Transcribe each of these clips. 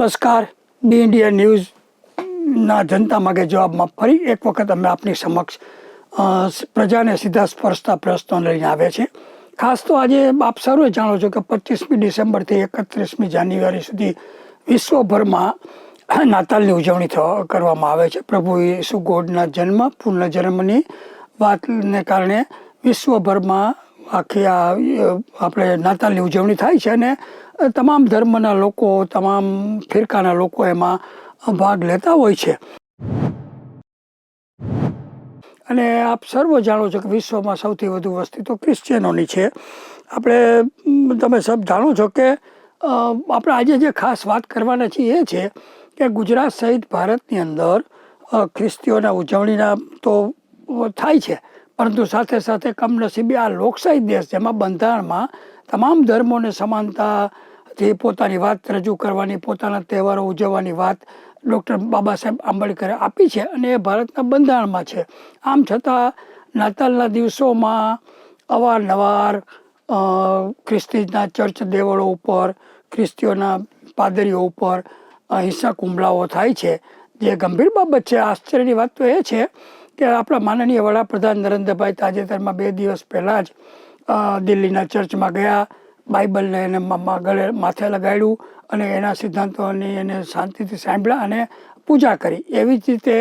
નમસ્કાર. બી ઇન્ડિયા ન્યૂઝના જનતા માગે જવાબમાં ફરી એક વખત અમે આપની સમક્ષ પ્રજાને સીધા સ્પર્શતા પ્રશ્નો લઈને આવ્યા છે ખાસ તો આજે આપ સર્વે જાણો છો કે પચીસમી ડિસેમ્બરથી એકત્રીસમી જાન્યુઆરી સુધી વિશ્વભરમાં નાતાલની ઉજવણી કરવામાં આવે છે. પ્રભુ ઈસુ ગોડના જન્મ પૂર્ણ જન્મની વાતને કારણે વિશ્વભરમાં આખી આ આપણે નાતાલની ઉજવણી થાય છે અને તમામ ધર્મના લોકો, તમામ ફિરકાના લોકો એમાં ભાગ લેતા હોય છે. અને આપ સર્વ જાણો છો કે વિશ્વમાં સૌથી વધુ વસ્તી તો ક્રિશ્ચિયનોની છે. આપણે તમે સબ જાણો છો કે આપણે આજે જે ખાસ વાત કરવાના છીએ એ છે કે ગુજરાત સહિત ભારતની અંદર ખ્રિસ્તીઓના ઉજવણીના તો થાય છે. પરંતુ સાથે સાથે કમનસીબે આ લોકશાહી દેશ જેમાં બંધારણમાં તમામ ધર્મોને સમાનતાથી પોતાની વાત રજૂ કરવાની, પોતાના તહેવારો ઉજવવાની વાત ડૉક્ટર બાબા સાહેબ આંબેડકરે આપી છે અને એ ભારતના બંધારણમાં છે. આમ છતાં નાતાલના દિવસોમાં અવારનવાર ખ્રિસ્તીના ચર્ચ દેવળો ઉપર, ખ્રિસ્તીઓના પાદરીઓ ઉપર હિંસક હુમલાઓ થાય છે. જે ગંભીર બાબત છે, આશ્ચર્યની વાત તો એ છે કે આપણા માનનીય વડાપ્રધાન નરેન્દ્રભાઈ તાજેતરમાં બે દિવસ પહેલાં જ દિલ્હીના ચર્ચમાં ગયા, બાઇબલને એને ગળે માથે લગાડ્યું અને એના સિદ્ધાંતોની એને શાંતિથી સાંભળ્યા અને પૂજા કરી. એવી જ રીતે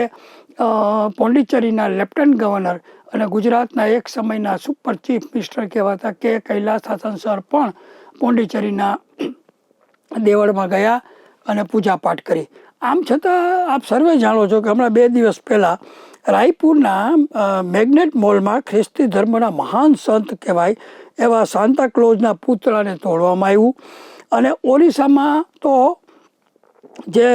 પોંડિચેરીના લેફ્ટનન્ટ ગવર્નર અને ગુજરાતના એક સમયના સુપર ચીફ મિનિસ્ટર કહેવાતા કે કૈલાસ હાસન સર પણ પોંડિચેરીના દેવળમાં ગયા અને પૂજાપાઠ કરી. આમ છતાં આપ સર્વે જાણો છો કે હમણાં બે દિવસ પહેલાં રાયપુરના મેગ્નેટ મોલમાં ખ્રિસ્તી ધર્મના મહાન સંત કહેવાય એવા સાંતાક્લોઝના પુતળાને તોડવામાં આવ્યું. અને ઓરિસ્સામાં તો જે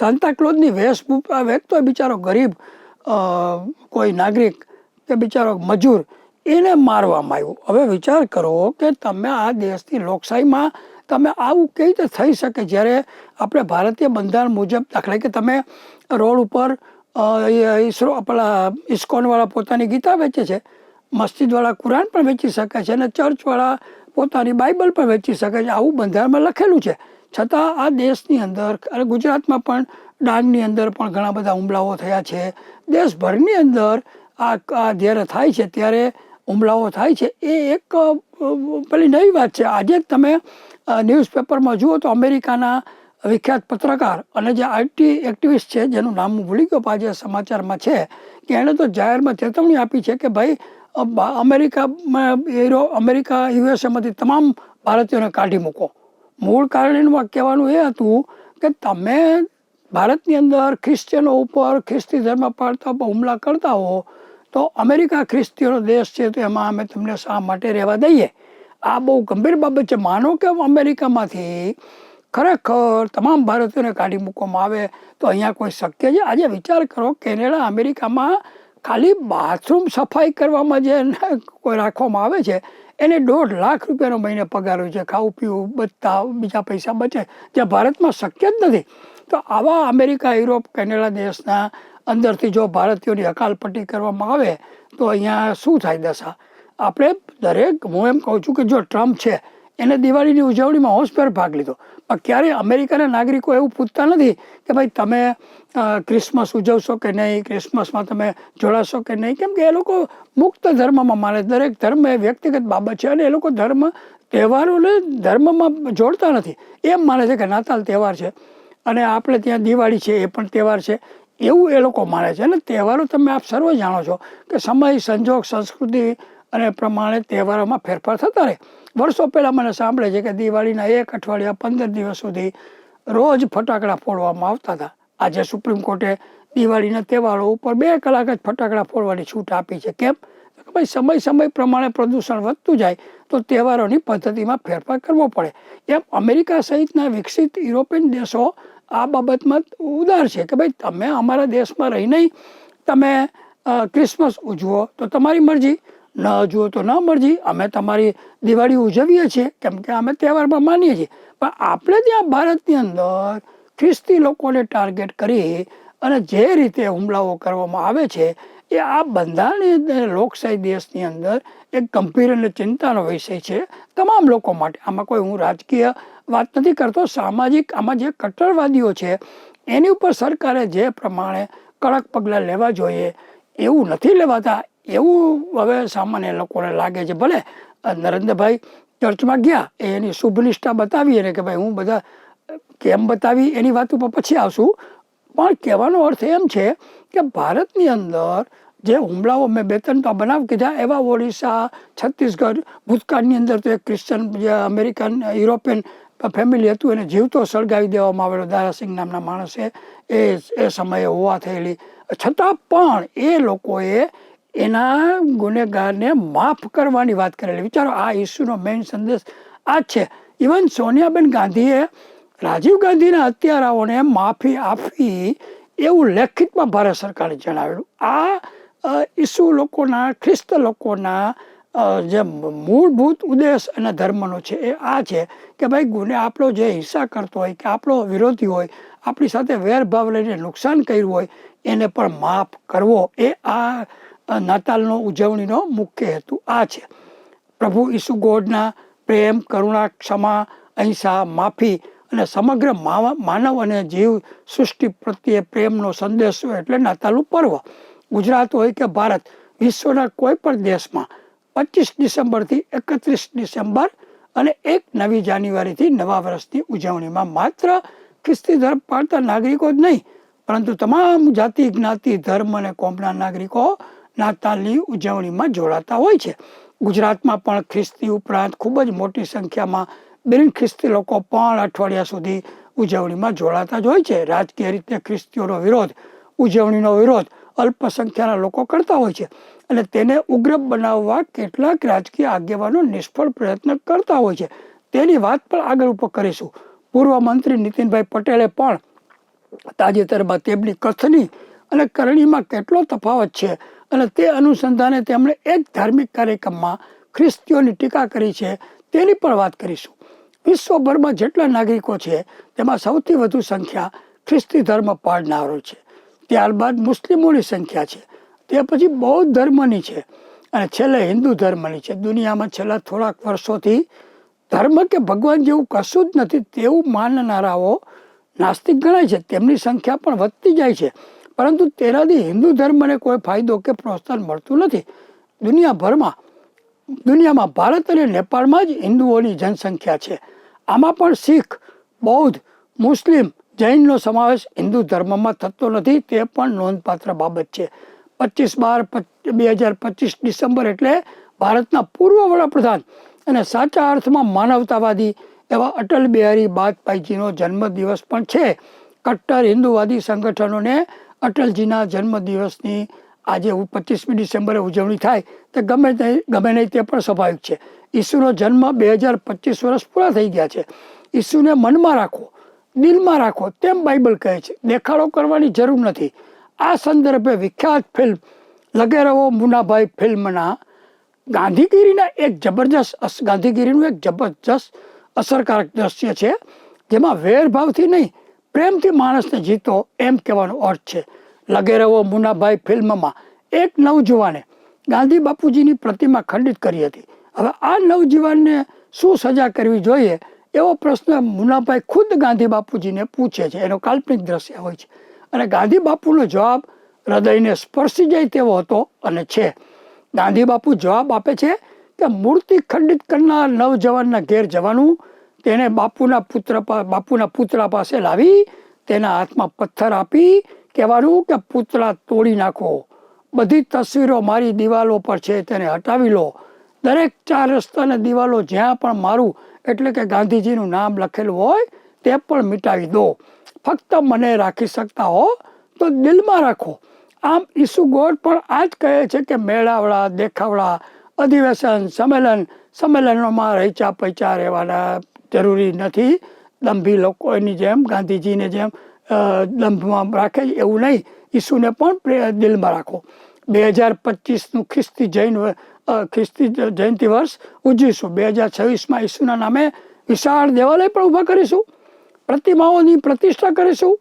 સાંતાક્લોઝની વેશભૂષા વેચતો બિચારો ગરીબ કોઈ નાગરિક કે બિચારો મજૂર, એને મારવામાં આવ્યું. હવે વિચાર કરો કે તમે આ દેશની લોકશાહીમાં તમે આવું કેવી રીતે થઈ શકે? જ્યારે આપણે ભારતીય બંધારણ મુજબ દાખલા કે તમે રોડ ઉપર ઈસરો આપણા ઇસ્કોનવાળા પોતાની ગીતા વેચે છે. મસ્જિદવાળા કુરાન પણ વેચી શકે છે અને ચર્ચવાળા પોતાની બાઇબલ પણ વેચી શકે છે. આવું બંધારણમાં લખેલું છે. છતાં આ દેશની અંદર અને ગુજરાતમાં પણ ડાંગની અંદર પણ ઘણા બધા હુમલાઓ થયા છે. દેશભરની અંદર આ જ્યારે થાય છે ત્યારે હુમલાઓ થાય છે. એ એક પેલી નવી વાત છે. આજે તમે ન્યૂઝપેપરમાં જુઓ તો અમેરિકાના વિખ્યાત પત્રકાર અને જે આઈટી એક્ટિવિસ્ટ છે, જેનું નામ હું ભૂલી ગયો આજે સમાચારમાં છે કે એણે તો જાહેરમાં ચેતવણી આપી છે કે ભાઈ યુરો અમેરિકામાં એરો અમેરિકા યુએસએમાંથી તમામ ભારતીયોને કાઢી મૂકો. મૂળ કારણ એનું કહેવાનું એ હતું કે તમે ભારતની અંદર ખ્રિશ્ચિયનો ઉપર ખ્રિસ્તી ધર્મ પાળતા પર હુમલા કરતા હો, તો અમેરિકા ખ્રિસ્તીઓનો દેશ છે, તો એમાં અમે તમને શા માટે રહેવા દઈએ? આ બહુ ગંભીર બાબત છે. માનો કે અમેરિકામાંથી ખરેખર તમામ ભારતીયોને કાઢી મૂકવામાં આવે તો અહીંયા કોઈ શક્ય છે? આજે વિચાર કરો, કેનેડા, અમેરિકામાં ખાલી બાથરૂમ સફાઈ કરવામાં જે કોઈ રાખવામાં આવે છે, એને દોઢ લાખ રૂપિયાનો મહિને પગાર હોય છે, ખાવું પીવું, બચતા, બીજા પૈસા બચે, જે ભારતમાં શક્ય જ નથી. તો આવા અમેરિકા, યુરોપ, કેનેડા દેશના અંદરથી જો ભારતીયોની હકાલપટ્ટી કરવામાં આવે, તો અહીંયા શું થાય દશા? આપણે દરેક, હું એમ કહું છું કે જો ટ્રમ્પ છે એને દિવાળીની ઉજવણીમાં હોશભેર ભાગ લીધો. પણ ક્યારેય અમેરિકાના નાગરિકો એવું પૂછતા નથી કે ભાઈ તમે ક્રિસમસ ઉજવશો કે નહીં, ક્રિસમસમાં તમે જોડાશો કે નહીં? કેમ કે એ લોકો મુક્ત ધર્મમાં માને. દરેક ધર્મ એ વ્યક્તિગત બાબત છે અને એ લોકો ધર્મ, તહેવારોને ધર્મમાં જોડતા નથી. એમ માને છે કે નાતાલ તહેવાર છે અને આપણે ત્યાં દિવાળી છે, એ પણ તહેવાર છે. એવું એ લોકો માને છે. અને તહેવારો તમે આપ સર્વ જાણો છો કે સમય, સંજોગ, સંસ્કૃતિ અને પ્રમાણે તહેવારોમાં ફેરફાર થતા રહે. વર્ષો પહેલાં મને સાંભળે છે કે દિવાળીના એક અઠવાડિયા પંદર દિવસ સુધી રોજ ફટાકડા ફોડવામાં આવતા હતા. આજે સુપ્રીમ કોર્ટે દિવાળીના તહેવારો ઉપર બે કલાક જ ફટાકડા ફોડવાની છૂટ આપી છે. કેમ? કે ભાઈ સમય સમય પ્રમાણે પ્રદૂષણ વધતું જાય તો તહેવારોની પદ્ધતિમાં ફેરફાર કરવો પડે. એમ અમેરિકા સહિતના વિકસિત યુરોપિયન દેશો આ બાબતમાં ઉદાર છે કે ભાઈ તમે અમારા દેશમાં રહીને તમે ક્રિસમસ ઉજવો તો તમારી મરજી. ન જુઓ તો ન મરજી અમે તમારી દિવાળી ઉજવીએ છીએ, કેમ કે અમે તહેવારમાં માનીએ છીએ. પણ આપણે ત્યાં ભારતની અંદર ખ્રિસ્તી લોકોને ટાર્ગેટ કરી અને જે રીતે હુમલાઓ કરવામાં આવે છે, એ આ બંધારણીય લોકશાહી દેશની અંદર એક ગંભીર અને ચિંતાનો વિષય છે તમામ લોકો માટે. આમાં કોઈ હું રાજકીય વાત નથી કરતો. સામાજિક આમાં જે કટ્ટરવાદીઓ છે, એની ઉપર સરકારે જે પ્રમાણે કડક પગલાં લેવા જોઈએ એવું નથી લેવાતા. એવું હવે સામાન્ય લોકોને લાગે છે. ભલે નરેન્દ્રભાઈ ચર્ચમાં ગયા, એ એની શુભ નિષ્ઠા બતાવી એને કે ભાઈ હું બધા, કેમ બતાવી એની વાત ઉપર પછી આવશું. પણ કહેવાનો અર્થ એમ છે કે ભારતની અંદર જે હુમલાઓ મેં બે ત્રણ તો બનાવ કીધા, એવા ઓડિશા, છત્તીસગઢ, ભૂતકાળની અંદર તો એક ક્રિશ્ચન, જે અમેરિકન, યુરોપિયન ફેમિલી હતું, એને જીવતો સળગાવી દેવામાં આવેલો દારાસિંહ નામના માણસે એ એ સમયે હોવા થયેલી. છતાં પણ એ લોકોએ એના ગુનેગારને માફ કરવાની વાત કરેલી. વિચારો, આ ઇસ્યુનો મેઇન સંદેશ આ છે. ઇવન સોનિયાબેન ગાંધીએ રાજીવ ગાંધીના હત્યારાઓને માફી આપી એવું લેખિતમાં ભારત સરકારે જણાવેલું. આ ઈસુ લોકોના, ખ્રિસ્ત લોકોના જે મૂળભૂત ઉદ્દેશ અને ધર્મનો છે એ આ છે કે ભાઈ ગુને આપણો જે હિંસા કરતો હોય કે આપણો વિરોધી હોય, આપણી સાથે વેરભાવ લઈને નુકસાન કર્યું હોય, એને પણ માફ કરવો. એ આ નાતાલનો ઉજવણીનો મુખ્ય હેતુ આ છે. પ્રભુ ઈસુ ગોડના પ્રેમ, કરુણા, ક્ષમા, અહિંસા, માફી અને સમગ્ર માનવ અને જીવ સૃષ્ટિ પ્રત્યે પ્રેમનો સંદેશો એટલે નાતાલનું પર્વ. ગુજરાત હોય કે ભારત, વિશ્વના કોઈ પણ દેશમાં પચીસ ડિસેમ્બરથી એકત્રીસ ડિસેમ્બર અને એક નવી જાન્યુઆરીથી નવા વર્ષની ઉજવણીમાં માત્ર ખ્રિસ્તી ધર્મ પાળતા નાગરિકો જ નહીં, પરંતુ તમામ જાતિ, જ્ઞાતિ, ધર્મ અને કોમના નાગરિકો નાતાલની ઉજવણીમાં જોડાતા હોય છે. ગુજરાતમાં પણ ખ્રિસ્તી ઉપરાંત ખૂબ જ મોટી સંખ્યામાં બિન ખ્રિસ્તી લોકો પણ અઠવાડિયા સુધી ઉજવણીમાં જોડાતા જ હોય છે. રાજકીય રીતે ખ્રિસ્તીઓનો વિરોધ, ઉજવણીનો વિરોધ અલ્પસંખ્યાના લોકો કરતા હોય છે અને તેને ઉગ્ર બનાવવા કેટલાક રાજકીય આગેવાનો નિષ્ફળ પ્રયત્ન કરતા હોય છે. તેની વાત પણ આગળ ઉપર કરીશું. પૂર્વ મંત્રી નીતિનભાઈ પટેલે પણ તાજેતરમાં તેમની કથની અને કરણીમાં કેટલો તફાવત છે અને તે અનુસંધાને તેમણે એક ધાર્મિક કાર્યક્રમમાં ખ્રિસ્તીઓની ટીકા કરી છે, તેની પણ વાત કરીશું. વિશ્વભરમાં જેટલા નાગરિકો છે, તેમાં સૌથી વધુ સંખ્યા ખ્રિસ્તી ધર્મ પાળનારો છે. ત્યારબાદ મુસ્લિમોની સંખ્યા છે. તે પછી બૌદ્ધ ધર્મની છે અને છેલ્લે હિન્દુ ધર્મની છે. દુનિયામાં છેલ્લા થોડાક વર્ષોથી ધર્મ કે ભગવાન જેવું કશું જ નથી તેવું માનનારાઓ નાસ્તિક ગણાય છે. તેમની સંખ્યા પણ વધતી જાય છે. પરંતુ તેનાથી હિન્દુ ધર્મને કોઈ ફાયદો કે પ્રોત્સાહન મળતું નથી. દુનિયાભરમાં, દુનિયામાં ભારત અને નેપાળમાં જ હિન્દુઓની જનસંખ્યા છે. આમાં પણ શીખ, બૌદ્ધ, મુસ્લિમ, જૈનનો સમાવેશ હિન્દુ ધર્મમાં થતો નથી, તે પણ નોંધપાત્ર બાબત છે. પચીસ બાર બે હજાર પચીસ ડિસેમ્બર એટલે ભારતના પૂર્વ વડાપ્રધાન અને સાચા અર્થમાં માનવતાવાદી એવા અટલ બિહારી વાજપેયીજીનો જન્મદિવસ પણ છે. કટ્ટર હિન્દુવાદી સંગઠનોને અટલજીના જન્મદિવસની આજે પચીસમી ડિસેમ્બરે ઉજવણી થાય, તે ગમે તે, ગમે નહીં તે પણ સ્વાભાવિક છે. ઈસુનો જન્મ બે હજાર પચીસ વર્ષ પૂરા થઈ ગયા છે. ઈસુને મનમાં રાખો, દિલમાં રાખો, તેમ બાઇબલ કહે છે. દેખાડો કરવાની જરૂર નથી. આ સંદર્ભે વિખ્યાત ફિલ્મ લગે રહો મુનાભાઈ ફિલ્મના ગાંધીગીરીના એક જબરજસ્ત ગાંધીગીરીનું એક જબરજસ્ત અસરકારક દ્રશ્ય છે, જેમાં વેરભાવથી નહીં પ્રેમથી માણસને જીતો એમ કહેવાનો અર્થ છે. લગે રહો મુનાભાઈ ફિલ્મમાં. એક નવજુવાને ગાંધી બાપુજીની પ્રતિમા ખંડિત કરી હતી. હવે આ નવજુવાનને શું સજા કરવી જોઈએ? એવો પ્રશ્ન મુનાભાઈ ખુદ ગાંધી બાપુજીને પૂછે છે. એનો કાલ્પનિક દ્રશ્ય હોય છે. અને ગાંધી બાપુનો જવાબ હૃદયને સ્પર્શી જાય તેવો હતો અને છે. ગાંધી બાપુ જવાબ આપે છે કે મૂર્તિ ખંડિત કરનાર નવજવાનના ઘેર જવાનું તેને બાપુના પુત્ર બાપુના પુતળા પાસે લાવી, તેના હાથમાં પથ્થર આપી, કહેવાનું કે પુતળા તોડી નાખો. બધી તસવીરો મારી દિવાલો પર છે, તેને હટાવી લો. દરેક ચાર રસ્તાને દિવાલો જ્યાં પણ મારું, એટલે કે ગાંધીજીનું નામ લખેલું હોય, તે પણ મિટાવી દો. ફક્ત મને રાખી શકતા હો, તો દિલમાં રાખો. આમ ઈસુ ગોડ પણ આ જ કહે છે કે મેળાવડા, દેખાવડા, અધિવેશન, સંમેલન, સંમેલનોમાં રહીચા પૈચા રહેવાના જરૂરી નથી. દંભી લોકોની જેમ, ગાંધીજીને જેમ દંભમાં રાખે એવું નહીં. ઈસુને પણ દિલમાં રાખો. બે હજાર પચીસનું ખ્રિસ્તી જૈન ખ્રિસ્તી જયંતિ વર્ષ ઉજવીશું. બે હજાર છવ્વીસમાં ઈસુના નામે વિશાળ દેવાલય પણ ઊભા કરીશું. પ્રતિમાઓની પ્રતિષ્ઠા કરીશું.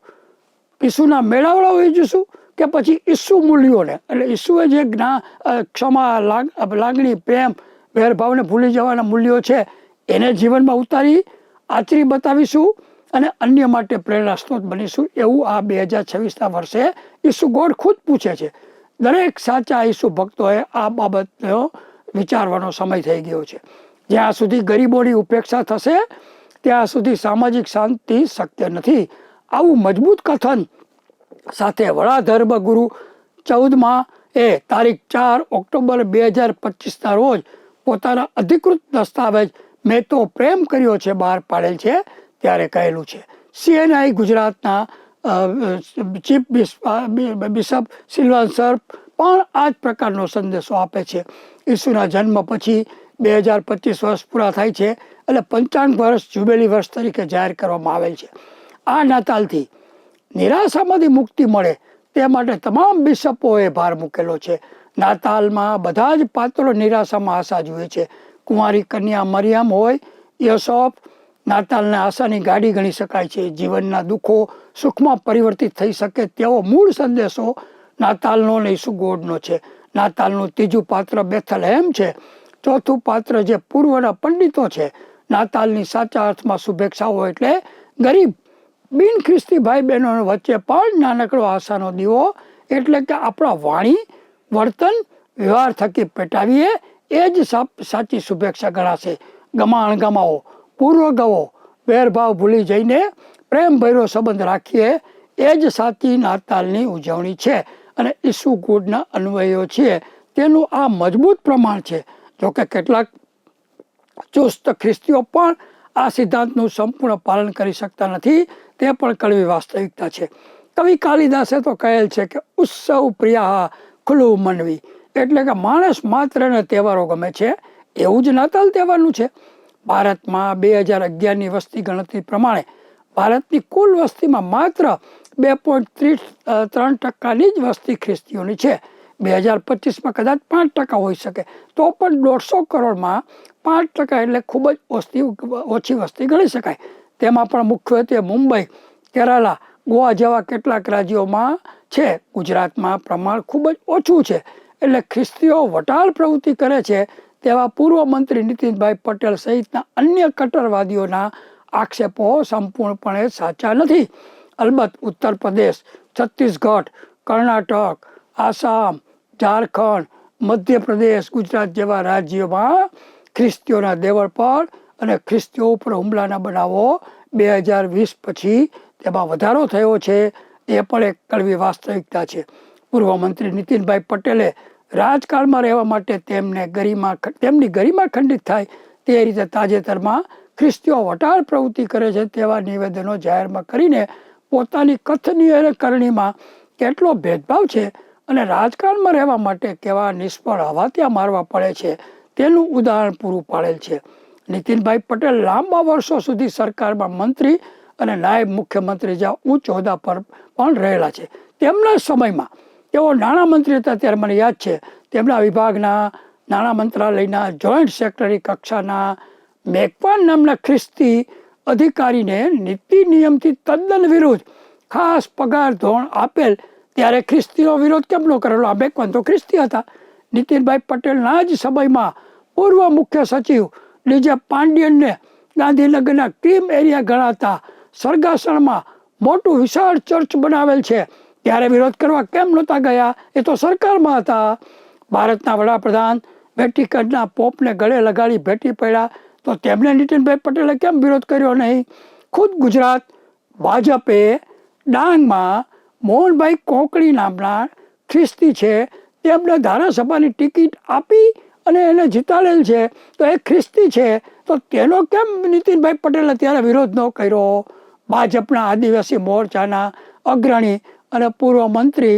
ઈસુના મેળાવડા ઉજવીશું કે પછી ઈસુ મૂલ્યોને. એટલે ઈસુએ જે જ્ઞા ક્ષમા, લાગ, લાગણી, પ્રેમ, વેરભાવને ભૂલી જવાના મૂલ્યો છે એને જીવનમાં ઉતારી, આચરી બતાવીશું અને અન્ય માટે પ્રેરણા સ્ત્રોત બનીશું એવું આ બે હજાર છવ્વીસના વર્ષે ઈસુ ગોડ ખુદ પૂછે છે. દરેક સાચા ઈસુ ભક્તોએ આ બાબતનો વિચારવાનો સમય થઈ ગયો છે. જ્યાં સુધી ગરીબોની ઉપેક્ષા થશે, ત્યાં સુધી સામાજિક શાંતિ શક્ય નથી. આવું મજબૂત કથન સાથે વડા ધર્મ ગુરુ ચૌદમાં એ તારીખ ચાર ઓક્ટોબર બે હજાર પચીસના રોજ પોતાના અધિકૃત દસ્તાવેજ મેં તો પ્રેમ કર્યો છે, બહાર પાડેલ છે, ત્યારે કહેલું છે. સીએનઆઈ ગુજરાતના ચીફ બિશ- બિશપ સિલ્વાન સર પણ આ જ પ્રકારનો સંદેશો આપે છે. ઈસુના જન્મ પછી બે હજાર પચીસ વર્ષ પૂરા થાય છે એટલે પંચાવન વર્ષ જુબેલી વર્ષ તરીકે જાહેર કરવામાં આવેલ છે. આ નાતાલથી નિરાશામાંથી મુક્તિ મળે તે માટે તમામ બિશપોએ ભાર મૂકેલો છે. નાતાલમાં બધા જ પાત્રો નિરાશામાં આશા જુએ છે. કુંવારી કન્યા મરિયમ હોય યશોફ નાતાલને આશાની ગાડી ગણી શકાય છે. જીવનના દુઃખો સુખમાં પરિવર્તિત થઈ શકે તેવો મૂળ સંદેશો નાતાલનો ને ઈસુગોડનો છે. નાતાલનું ત્રીજું પાત્ર બેથલહેમ છે. ચોથું પાત્ર જે પૂર્વના પંડિતો છે. નાતાલની સાચા અર્થમાં શુભેચ્છાઓ એટલે ગરીબ બિન ખ્રિસ્તી ભાઈ બહેનો વચ્ચે પણ નાનકડો આશાનો દીવો એટલે કે આપણા વાણી, વર્તન, વ્યવહાર થકી પેટાવીએ એ જ સાચી શુભેચ્છા ગણાશે. ગમાણ ગમાવો પૂર્વ ગવો. વેરભાવ ભૂલી જઈને પ્રેમ સંબંધ રાખીએ. એ જ સાચી નાતાલની ઉજવણી છે અને ઈસુ ગુડના અન્વયો છે. તેનું આ મજબૂત પ્રમાણ છે. જોકે કેટલાક ચુસ્ત ખ્રિસ્તીઓ પણ આ સિદ્ધાંતનું સંપૂર્ણ પાલન કરી શકતા નથી. તે પણ કડવી વાસ્તવિકતા છે. કવિ કાલિદાસે તો કહેલ છે કે, ઉત્સવ પ્રિયા ખુલ્લું મનવી. એટલે કે માણસ માત્રને તહેવારો ગમે છે, એવું જ નાતાલ તહેવારનું છે. ભારતમાં બે હજાર અગિયારની વસ્તી ગણતરી પ્રમાણે ભારતની કુલ વસ્તીમાં માત્ર બે પોઈન્ટ ત્રીસ ત્રણ ટકાની જ વસ્તી ખ્રિસ્તીઓની છે. બે હજાર પચીસમાં કદાચ પાંચ ટકા હોઈ શકે. તો પણ દોઢસો કરોડમાં પાંચ ટકા એટલે ખૂબ જ વસ્તી ઓછી વસ્તી ગણી શકાય. તેમાં પણ મુખ્યત્વે મુંબઈ, કેરાલા, ગોવા જેવા કેટલાક રાજ્યોમાં છે. ગુજરાતમાં પ્રમાણ ખૂબ જ ઓછું છે. એટલે ખ્રિસ્તીઓ વટાળ પ્રવૃત્તિ કરે છે તેવા પૂર્વ મંત્રી નીતિનભાઈ પટેલ સહિતના અન્ય કટ્ટરવાદીઓના આક્ષેપો સંપૂર્ણપણે સાચા નથી. અલબત્ત ઉત્તર પ્રદેશ, છત્તીસગઢ, કર્ણાટક, આસામ, ઝારખંડ, મધ્યપ્રદેશ ગુજરાત જેવા રાજ્યોમાં ખ્રિસ્તીઓના દેવળ પર અને ખ્રિસ્તીઓ ઉપર હુમલાના બનાવો બે હજાર વીસ પછી તેમાં વધારો થયો છે. એ પણ એક કડવી વાસ્તવિકતા છે. પૂર્વ મંત્રી નીતિનભાઈ પટેલે રાજકારણમાં રહેવા માટે તેમને ગરિમા તેમની ગરિમા ખંડિત થાય તે રીતે તાજેતરમાં ખ્રિસ્તીઓ વટાળ પ્રવૃત્તિ કરે છે તેવા નિવેદનો જાહેરમાં કરીને પોતાની કથનીય કરણીમાં કેટલો ભેદભાવ છે અને રાજકારણમાં રહેવા માટે કેવા નિષ્ફળ હવાત્યા મારવા પડે છે તેનું ઉદાહરણ પૂરું પાડેલ છે. નીતિનભાઈ પટેલ લાંબા વર્ષો સુધી સરકારમાં મંત્રી અને નાયબ મુખ્યમંત્રી જ્યાં ઉચ્ચ હોદ્દા પર પણ રહેલા છે. તેમના સમયમાં તેઓ નાણામંત્રી હતા ત્યારે મને યાદ છે, તેમના વિભાગના નાણાં મંત્રાલયના જોઈન્ટ સેક્રેટરી કક્ષાના મેકવાન નામના ખ્રિસ્તી અધિકારીને નીતિ નિયમથી તદ્દન વિરુદ્ધ ખાસ પગાર ધોરણ આપેલ ત્યારે ખ્રિસ્તીનો વિરોધ કેમ ન કરેલો? આ મેકવાન તો ખ્રિસ્તી હતા. નીતિનભાઈ પટેલના જ સમયમાં પૂર્વ મુખ્ય સચિવ ડીજે પાંડિયનને ગાંધીનગરના ક્રીમ એરિયા ગણાતા સરગાસણમાં મોટું વિશાળ ચર્ચ બનાવેલ છે. ત્યારે વિરોધ કરવા કેમ નહોતા ગયા? એ તો સરકારમાં હતા. ભારતના વડાપ્રધાન વેટિકનના પોપને ગળે લગાડી ભેટી પડ્યા. તો તેમણે નીતિનભાઈ પટેલે કેમ વિરોધ કર્યો નહીં? ખુદ ગુજરાત ભાજપે ડાંગમાં મોહનભાઈ કોંકણી નામના ખ્રિસ્તી છે. તેમને ધારાસભાની ટિકિટ આપી અને એને જીતાડેલ છે. તો એ ખ્રિસ્તી છે. તો તેનો કેમ નીતિનભાઈ પટેલે ત્યારે વિરોધ ન કર્યો? ભાજપના આદિવાસી મોરચાના અગ્રણી અને પૂર્વ મંત્રી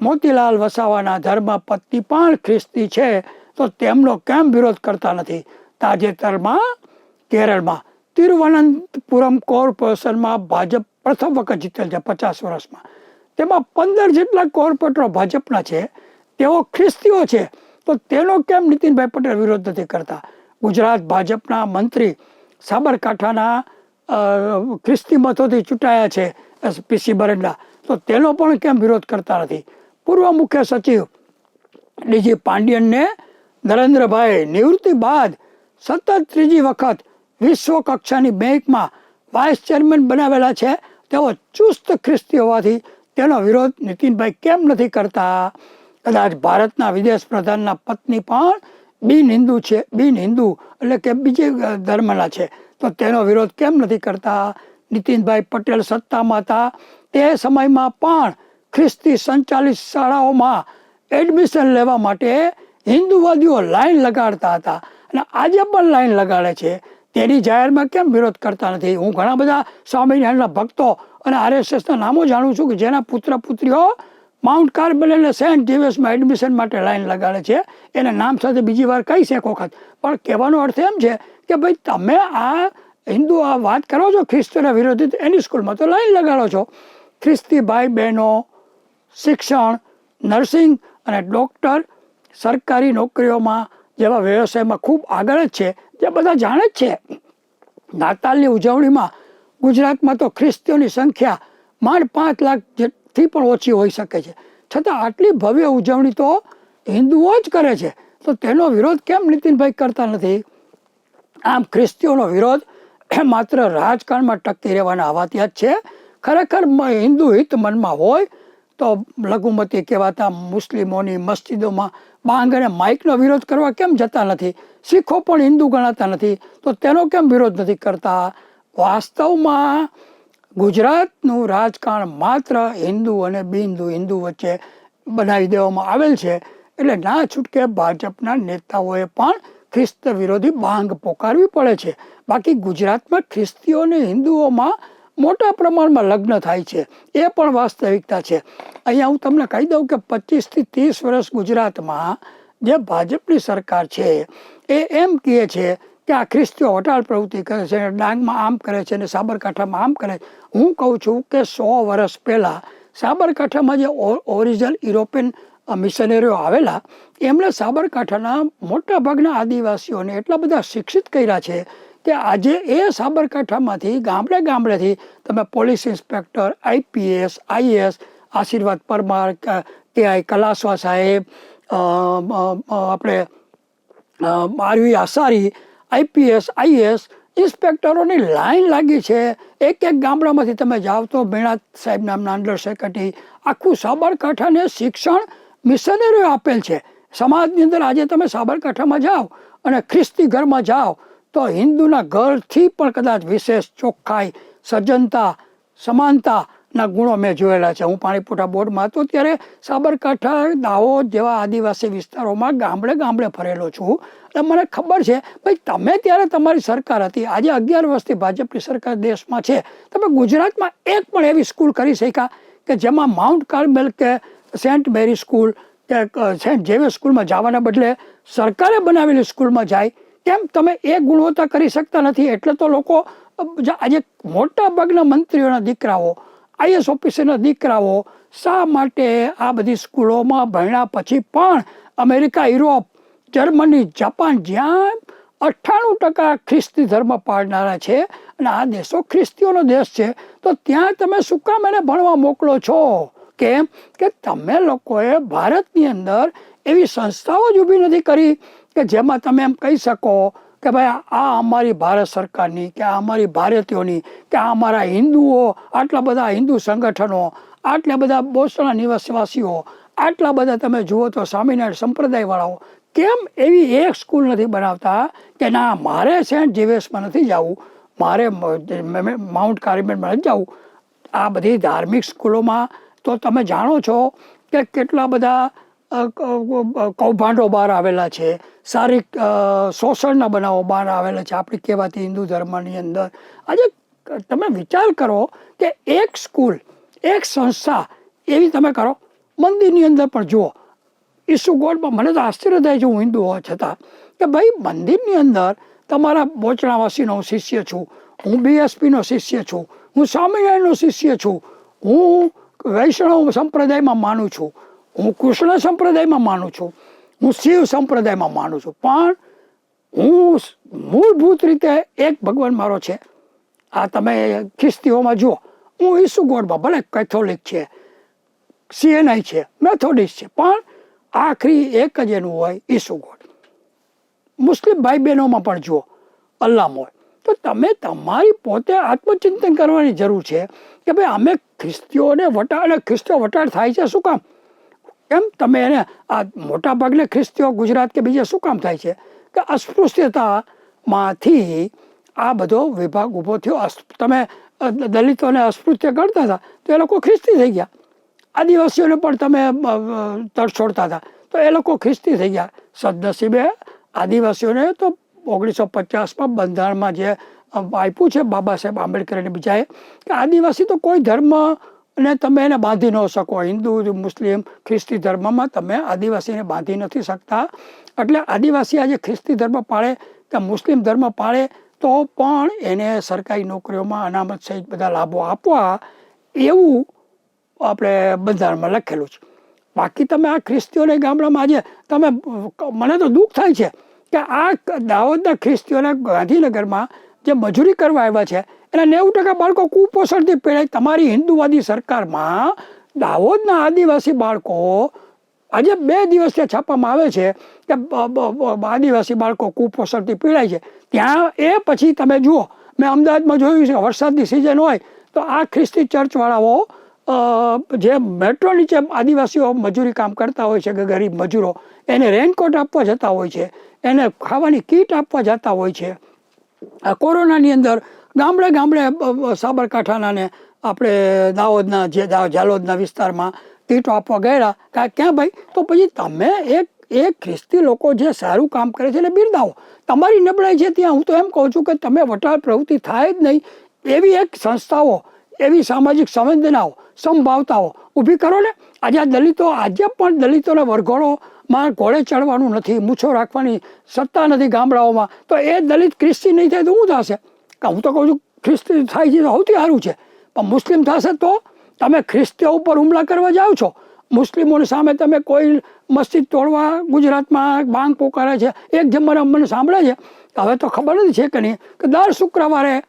મોતીલાલ વસાવાના ધર્મપત્ની પણ ખ્રિસ્તી છે, તો તેમનો કેમ વિરોધ કરતા નથી? તાજેતરમાં કેરળમાં તિરુવનંતપુરમ કોર્પોરેશનમાં ભાજપ પ્રથમ વખત જીતેલ છે, પચાસ વર્ષમાં. તેમાં પંદર જેટલા કોર્પોરેટરો ભાજપના છે, તેઓ ખ્રિસ્તીઓ છે, તો તેનો કેમ નીતિનભાઈ પટેલ વિરોધ નથી કરતા? ગુજરાત ભાજપના મંત્રી સાબરકાંઠાના ખ્રિસ્તી મતોથી ચૂંટાયા છે પીસી બરંડા. તો તેનો પણ કેમ વિરોધ કરતા નથી? પૂર્વ મુખ્ય સચિવ ડીજી પાંડિયનને નરેન્દ્રભાઈ નિવૃત્તિ બાદ સતત ત્રીજી વખત વિશ્વ કક્ષાની બેંકમાં વાઇસ ચેરમેન બનાવેલા છે. તેઓ ચુસ્ત ખ્રિસ્તી હોવાથી તેનો વિરોધ નીતિનભાઈ કેમ નથી કરતા? કદાચ ભારતના વિદેશ પ્રધાનના પત્ની પણ બિન હિન્દુ છે, બિન હિન્દુ એટલે કે બીજે ધર્મના છે. તો તેનો વિરોધ કેમ નથી કરતા? નીતિનભાઈ પટેલ સત્તામાં હતા. તે સમયમાં પણ ખ્રિસ્તી સંચાલિત શાળાઓમાં એડમિશન લેવા માટે હિન્દુવાદીઓ લાઈન લગાડતા હતા. અને આજે પણ લાઈન લગાડે છે. તેની જાહેરમાં કેમ વિરોધ કરતા નથી? હું ઘણા બધા સ્વામિનારાયણના ભક્તો અને આરએસએસના નામો જાણું છું કે જેના પુત્ર પુત્રીઓ માઉન્ટ કાર્બલ અને સેન્ટ જેવિયર્સમાં એડમિશન માટે લાઈન લગાડે છે. એના નામ સાથે બીજી વાર કહીશ એક વખત. પણ કહેવાનો અર્થ એમ છે કે ભાઈ, તમે આ હિન્દુ આ વાત કરો છો ખ્રિસ્તીના વિરોધી એની સ્કૂલમાં તો લાઈન લગાડો છો. ખ્રિસ્તી ભાઈ બહેનો, શિક્ષણ, નર્સિંગ અને ડૉક્ટર સરકારી નોકરીઓમાં જેવા વ્યવસાયમાં ખૂબ આગળ જ છે, જે બધા જાણે જ છે. નાતાલની ઉજવણીમાં ગુજરાતમાં તો ખ્રિસ્તીઓની સંખ્યા માંડ પાંચ લાખ જેટથી પણ ઓછી હોઈ શકે છે. છતાં આટલી ભવ્ય ઉજવણી તો હિન્દુઓ જ કરે છે. તો તેનો વિરોધ કેમ નીતિનભાઈ કરતા નથી? આમ ખ્રિસ્તીઓનો વિરોધ માત્ર રાજકારણમાં ટકી રહેવાના આવાત્યા જ છે. ખરેખર હિન્દુ હિત મનમાં હોય, તો લઘુમતી કહેવાતા મુસ્લિમોની મસ્જિદોમાં બાંગણે માઇકનો વિરોધ કરવા કેમ જતા નથી? શીખો પણ હિન્દુ ગણાતા નથી, તો તેનો કેમ વિરોધ નથી કરતા? વાસ્તવમાં ગુજરાતનું રાજકારણ માત્ર હિન્દુ અને બિંદુ હિન્દુ વચ્ચે બનાવી દેવામાં આવેલ છે, એટલે ના છૂટકે ભાજપના નેતાઓએ પણ ખ્રિસ્ત વિરોધી બાંગ પોકારવી પડે છે. બાકી ગુજરાતમાં ખ્રિસ્તીઓ અને હિન્દુઓમાં મોટા પ્રમાણમાં લગ્ન થાય છે એ પણ વાસ્તવિકતા છે અહીંયા હું તમને કહી દઉં કે પચીસથી ત્રીસ વર્ષ ગુજરાતમાં જે ભાજપની સરકાર છે, એ એમ કહે છે કે આ ખ્રિસ્તીઓ હટાળ પ્રવૃત્તિ કરે છે ડાંગમાં આમ કરે છે અને સાબરકાંઠામાં આમ કરે. હું કહું છું કે સો વર્ષ પહેલાં સાબરકાંઠામાં જે ઓરિજિનલ યુરોપિયન મિશનરીઓ આવેલા, એમણે સાબરકાંઠાના મોટા ભાગના આદિવાસીઓને એટલા બધા શિક્ષિત કર્યા છે કે આજે એ સાબરકાંઠામાંથી ગામડે ગામડેથી તમે પોલીસ ઇન્સ્પેક્ટર આઈપીએસ આઈએસ આશીર્વાદ પરમાર, કે આઈ કલાસવા સાહેબ આપણે મારવી આસારી આઈપીએસ આઈએસ ઇન્સ્પેક્ટરોની લાઈન લાગી છે. એક એક ગામડામાંથી તમે જાઓ તો મેણા સાહેબ નામના અંડર સેક્રેટરી આખું સાબરકાંઠાને શિક્ષણ મિશનરીઓ આપેલ છે. સમાજની અંદર આજે તમે સાબરકાંઠામાં જાઓ અને ખ્રિસ્તી ઘરમાં જાઓ તો હિન્દુના ઘરથી પણ કદાચ વિશેષ ચોખ્ખાઈ, સજ્જનતા, સમાનતાના ગુણો મેં જોયેલા છે. હું પાણીપુટા બોર્ડમાં હતો ત્યારે સાબરકાંઠા, દાહોદ જેવા આદિવાસી વિસ્તારોમાં ગામડે ગામડે ફરેલો છું. એટલે મને ખબર છે, ભાઈ, તમે ત્યારે તમારી સરકાર હતી. આજે અગિયાર વર્ષથી ભાજપની સરકાર દેશમાં છે. તમે ગુજરાતમાં એક પણ એવી સ્કૂલ કરી શક્યા કે જેમાં માઉન્ટ કાર્મેલ કે સેન્ટ મેરી સ્કૂલ, કે સેન્ટ ઝેવિયર સ્કૂલમાં જવાના બદલે સરકારે બનાવેલી સ્કૂલમાં જાય કેમ તમે એ ગુણવત્તા કરી શકતા નથી? એટલે તો લોકો આજે મોટા ભાગના મંત્રીઓના દીકરાઓ આઈએસ ઓફિસરના દીકરાઓ શા માટે આ બધી સ્કૂલોમાં ભણ્યા પછી પણ અમેરિકા, યુરોપ, જર્મની, જાપાન જ્યાં અઠ્ઠાણું ટકા ખ્રિસ્તી ધર્મ પાળનારા છે અને આ દેશો ખ્રિસ્તીઓનો દેશ છે, તો ત્યાં તમે શું કામ એને ભણવા મોકલો છો? કેમ? કે તમે લોકોએ ભારતની અંદર એવી સંસ્થાઓ જ ઊભી નથી કરી. કે જેમાં તમે એમ કહી શકો કે ભાઈ આ અમારી ભારત સરકારની, કે આ અમારી ભારતીયોની, કે આ અમારા હિન્દુઓ, આટલા બધા હિન્દુ સંગઠનો, આટલા બધા બોસણા નિવાસીવાસીઓ, આટલા બધા તમે જુઓ તો સ્વામિનારાયણ સંપ્રદાયવાળાઓ, કેમ એવી એક સ્કૂલ નથી બનાવતા કે ના, મારે સેન્ટ જીવેશમાં નથી જવું, મારે માઉન્ટ કાર્મેલમાં નથી જવું. આ બધી ધાર્મિક સ્કૂલોમાં તો તમે જાણો છો કે કેટલા બધા કૌભાંડો બહાર આવેલા છે. શારીરિક શોષણના બનાવો બહાર આવેલા છે, આપણી કહેવાતી હિન્દુ ધર્મની અંદર. આજે તમે વિચાર કરો કે એક સ્કૂલ, એક સંસ્થા, એવી તમે કરો, મંદિરની અંદર પણ જુઓ. ઈસુ ગોડમાં મને તો આશ્ચર્ય થાય છે, હું હિન્દુ હોવા છતાં, કે ભાઈ મંદિરની અંદર તમારા બોચણાવાસીનો હું શિષ્ય છું, હું બીએસપીનો શિષ્ય છું, હું સ્વામિનારાયણનો શિષ્ય છું, હું વૈષ્ણવ સંપ્રદાયમાં માનું છું. હું કૃષ્ણ સંપ્રદાયમાં માનું છું. હું શિવ સંપ્રદાયમાં માનું છું. પણ હું મૂળભૂત રીતે એક ભગવાન મારો છે. આ તમે ખ્રિસ્તીઓમાં જુઓ. હું ઈસુ ગોડમાં, ભલે કેથોલિક છે, સીએનઆઈ છે, મેથોડિસ્ટ છે, પણ આખરી એક જ એનું હોય ઈસુ ગોડ. મુસ્લિમ ભાઈ બહેનોમાં પણ જુઓ અલ્લામ હોય. તો તમે તમારી પોતે આત્મચિંતન કરવાની જરૂર છે કે ભાઈ અમે ખ્રિસ્તીઓને વટા, અને ખ્રિસ્તીઓ વટાડ થાય છે, શું કામ? કેમ તમે એને આ મોટાભાગને ખ્રિસ્તીઓ ગુજરાત કે બીજે શું કામ થાય છે? કે અસ્પૃશ્યતામાંથી આ બધો વિભાગ ઊભો થયો. તમે દલિતોને અસ્પૃશ્ય ગણતા હતા, તો એ લોકો ખ્રિસ્તી થઈ ગયા. આદિવાસીઓને પણ તમે તડ છોડતા હતા. તો એ લોકો ખ્રિસ્તી થઈ ગયા. સદનસીબે આદિવાસીઓને તો ઓગણીસો પચાસમાં બંધારણમાં જે આપ્યું છે બાબા સાહેબ આંબેડકર અને બીજાએ, કે આદિવાસી તો કોઈ ધર્મ ને તમે એને બાંધી ન શકો. હિન્દુ, મુસ્લિમ, ખ્રિસ્તી ધર્મમાં તમે આદિવાસીને બાંધી નથી શકતા. એટલે આદિવાસી આજે ખ્રિસ્તી ધર્મ પાળે કે મુસ્લિમ ધર્મ પાળે તો પણ એને સરકારી નોકરીઓમાં અનામત સહિત બધા લાભો આપવા એવું આપણે બંધારણમાં લખેલું છે. બાકી તમે આ ખ્રિસ્તીઓને ગામડામાં આજે તમે મને તો દુઃખ થાય છે કે આ દાહોદના ખ્રિસ્તીઓના ગાંધીનગરમાં જે મજૂરી કરવા આવ્યા છે એના નેવું ટકા બાળકો કુપોષણથી પીડાય. તમારી હિન્દુવાદી સરકારમાં દાહોદના આદિવાસી બાળકો આજે બે દિવસ ત્યાં છાપવામાં આવે છે કે આદિવાસી બાળકો કુપોષણથી પીડાય છે. ત્યાં એ પછી તમે જુઓ, મેં અમદાવાદમાં જોયું છે, વરસાદની સિઝન હોય તો આ ખ્રિસ્તી ચર્ચવાળાઓ જે મેટ્રો નીચે આદિવાસીઓ મજૂરી કામ કરતા હોય છે, કે ગરીબ મજૂરો, એને રેનકોટ આપવા જતા હોય છે, એને ખાવાની કીટ આપવા જતા હોય છે. આ કોરોનાની અંદર ગામડે ગામડે સાબરકાંઠાના ને આપણે દાહોદના જે જાલોદના વિસ્તારમાં કીટો આપવા ગયા કા, ક્યાં ભાઈ? તો પછી તમે એક એ ખ્રિસ્તી લોકો જે સારું કામ કરે છે એને બિરદાવો. તમારી નબળાઈ છે ત્યાં. હું તો એમ કહું છું કે તમે વટાળ પ્રવૃત્તિ થાય જ નહીં. એવી એક સંસ્થાઓ, એવી સામાજિક સંવેદનાઓ, સંભાવતાઓ ઊભી કરો ને. આજે આ દલિતો, આજે પણ દલિતોના વરઘોડોમાં ઘોડે ચડવાનું નથી, મૂછો રાખવાની સત્તા નથી ગામડાઓમાં. તો એ દલિત ખ્રિસ્તી નહીં થાય તો શું થશે? કે હું તો કહું છું, ખ્રિસ્તી થાય છે તો સૌથી સારું છે. પણ મુસ્લિમ થશે તો તમે ખ્રિસ્તીઓ ઉપર હુમલા કરવા જાઓ છો. મુસ્લિમોની સામે તમે કોઈ મસ્જિદ તોડવા ગુજરાતમાં બાંગ પોકારે છે. એક જમવાના મને સાંભળે છે. હવે તો ખબર જ છે કે નહીં કે દર શુક્રવારે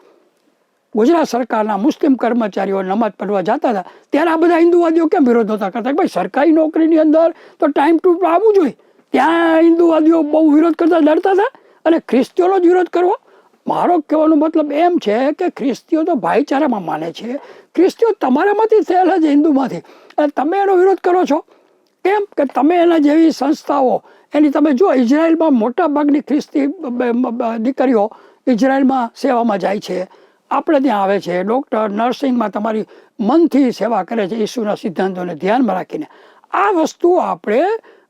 ગુજરાત સરકારના મુસ્લિમ કર્મચારીઓ નમાજ પઢવા જતા હતા. ત્યારે આ બધા હિન્દુવાદીઓ કેમ વિરોધ નહોતા કરતા? ભાઈ, સરકારી નોકરીની અંદર તો ટાઈમ ટુ આવવું જોઈએ. ત્યાં હિન્દુવાદીઓ બહુ વિરોધ કરતા, ડરતા હતા. અને ખ્રિસ્તીઓનો જ વિરોધ કરવો મારો કહેવાનો મતલબ એમ છે કે ખ્રિસ્તીઓ તો ભાઈચારામાં માને છે. ખ્રિસ્તીઓ તમારામાંથી થયેલા છે હિન્દુમાંથી. અને તમે એનો વિરોધ કરો છો? કેમ? કે તમે એના જેવી સંસ્થાઓ, એની તમે જો ઇઝરાયલમાં મોટાભાગની ખ્રિસ્તી દીકરીઓ ઇઝરાયલમાં સેવામાં જાય છે. આપણે ત્યાં આવે છે. ડૉક્ટર નર્સિંગમાં તમારી મનથી સેવા કરે છે ઈસુના સિદ્ધાંતોને ધ્યાનમાં રાખીને. આ વસ્તુ આપણે,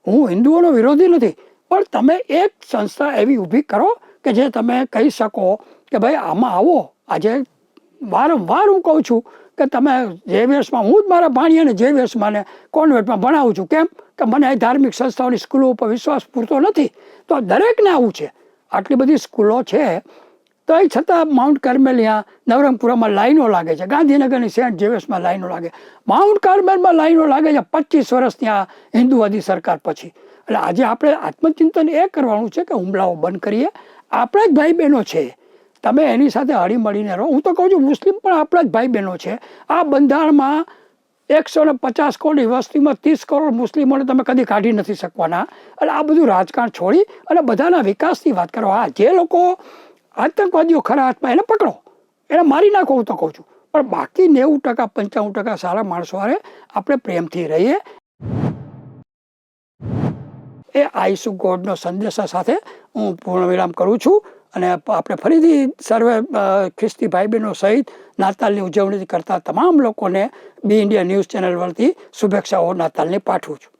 હું હિન્દુઓનો વિરોધી નથી, પણ તમે એક સંસ્થા એવી ઊભી કરો કે જે તમે કહી શકો કે ભાઈ આમાં આવો. આજે વારંવાર હું કહું છું કે તમે જેવિયર્સમાં હું જ મારા ભાણિયાને જેવિયર્સમાં ને કોન્વેન્ટમાં ભણાવું છું, કેમ? કે મને ધાર્મિક સંસ્થાઓની સ્કૂલો ઉપર વિશ્વાસ પૂરતો નથી. તો દરેકને આવું છે. આટલી બધી સ્કૂલો છે. તો એ છતાં માઉન્ટ કાર્મેલિયા નવરંગપુરામાં લાઈનો લાગે છે. ગાંધીનગરની સેન્ટ જેવેસમાં લાઈનો લાગે. માઉન્ટ કાર્મેલમાં લાઈનો લાગે છે પચીસ વર્ષ ત્યાં હિન્દુવાદી સરકાર પછી. એટલે આજે આપણે આત્મચિંતન એ કરવાનું છે કે હુમલાઓ બંધ કરીએ. આપણા જ ભાઈ બહેનો છે. તમે એની સાથે હળી મળીને રહો. હું તો કહું છું, મુસ્લિમ પણ આપણા જ ભાઈ બહેનો છે. આ બંધારણમાં એકસો ને પચાસ કરોડની વસ્તીમાં ત્રીસ કરોડ મુસ્લિમોને તમે કદી કાઢી નથી શકવાના. અને આ બધું રાજકારણ છોડી અને બધાના વિકાસની વાત કરો. હા, જે લોકો આતંકવાદીઓ ખરા હાથમાં એને પકડો. એને મારી નાખો હું તો કહું છું. પણ બાકી નેવું ટકા, પંચાણું ટકા સારા માણસો આપણે પ્રેમથી રહીએ. એ આઈસુ ગોડનો સંદેશા સાથે હું પૂર્ણ વિરામ કરું છું અને આપણે ફરીથી સર્વે ખ્રિસ્તી ભાઈ બહેનો સહિત નાતાલની ઉજવણી કરતા તમામ લોકોને બી ઇન્ડિયા ન્યૂઝ ચેનલ પરથી શુભેચ્છાઓ નાતાલની પાઠવું છું.